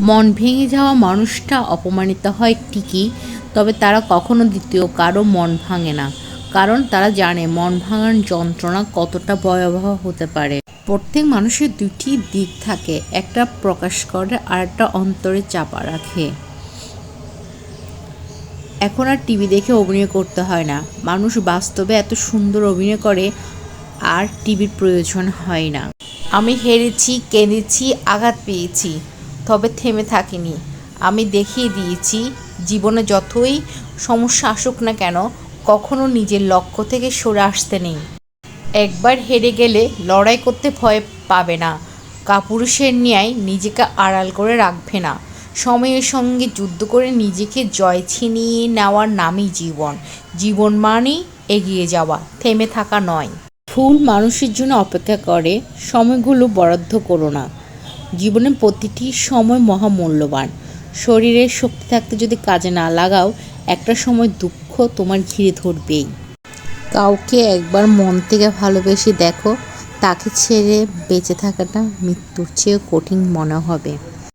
মন ভেঙে যাওয়া মানুষটা অপমানিত হয় ঠিকই, তবে তারা কখনো দ্বিতীয় কারও মন ভাঙে না। কারণ তারা জানে মন ভাঙার যন্ত্রণা কতটা ভয়াবহ হতে পারে। প্রত্যেক মানুষের দুটি দিক থাকে, একটা প্রকাশ করে আর একটা অন্তরে চাপা রাখে। এখন আর টিভি দেখে অভিনয় করতে হয় না। মানুষ বাস্তবে এত সুন্দর অভিনয় করে, আর টিভির প্রয়োজন হয় না। আমি হেরেছি, কেঁদেছি, আঘাত পেয়েছি। তবে থেমে থাকিনি। আমি দেখিয়ে দিয়েছি, জীবনে যতই সমস্যা আসুক না কেন, কখনো নিজের লক্ষ্য থেকে সরে আসতে নেই। একবার হেরে গেলে লড়াই করতে ভয় পাবে না। কাপুরুষের ন্যায় নিজেকে আড়াল করে রাখবে না। সময়ের সঙ্গে যুদ্ধ করে নিজেকে জয় ছিনিয়ে নেওয়ার নামই জীবন। জীবন মানেই এগিয়ে যাওয়া, থেমে থাকা নয়। ফুল মানুষের জন্য অপেক্ষা করে, সময়গুলো বরাদ্দ করো না। জীবনের প্রতিটি সময় মহামূল্যবান। শরীরের শক্তি থাকতে যদি কাজে না লাগাও, একটা সময় দুঃখ তোমার ঘিরে ধরবেই। কাউকে একবার মন থেকে ভালোবেসে দেখো, তাকে ছেড়ে বেঁচে থাকাটা মৃত্যুর চেয়েও কঠিন মনে হবে।